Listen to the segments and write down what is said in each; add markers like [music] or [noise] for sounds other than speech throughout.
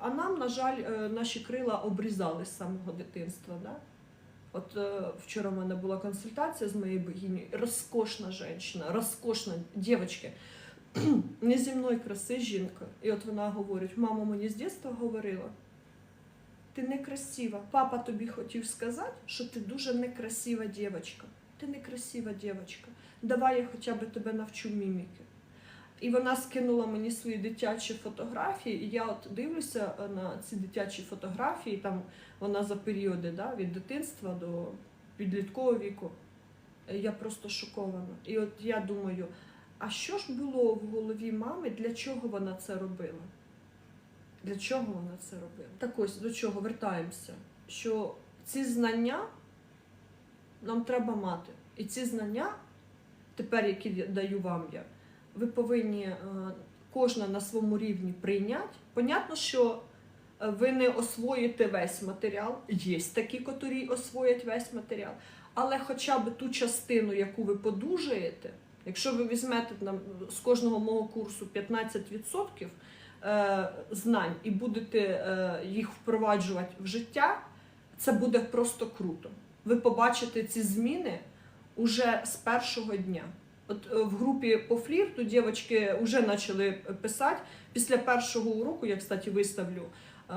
А нам, на жаль, е, наші крила обрізали з самого дитинства. Да? От е, вчора в мене була консультація з моєю богинею. Розкошна жінка, розкошна дівчинка, [clears throat] неземної краси жінка. І от вона говорить: мама мені з дитинства говорила. Ти некрасива. Папа тобі хотів сказати, що ти дуже некрасива дівчинка. Ти некрасива дівчинка. Давай я хоча б тебе навчу міміки. І вона скинула мені свої дитячі фотографії, і я от дивлюся е, на ці дитячі фотографії, там вона за періоди да, від дитинства до підліткового віку. Е, Я просто шокована. І от я думаю, а що ж було в голові мами, для чого вона це робила? Для чого вона це робила? Так ось до чого вертаємося, що ці знання нам треба мати. І ці знання, тепер які даю вам я, ви повинні е, кожна на своєму рівні прийняти. Понятно, що е, ви не освоїте весь матеріал, є такі, котрі освоять весь матеріал, але хоча б ту частину, яку ви подужаєте, якщо ви візьмете нам, з кожного мого курсу 15% е, знань і будете їх впроваджувати в життя, це буде просто круто. Ви побачите ці зміни уже з першого дня. От е, в групі по флірту дівчатки вже почали писати. Після першого уроку, я, кстати, виставлю е,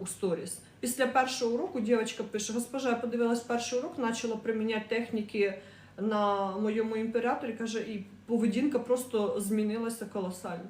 у сторіс. Після першого уроку дівчатка пише: Госпожа, я подивилась перший урок, почала приміняти техніки на моєму імператорі. каже, і поведінка просто змінилася колосально.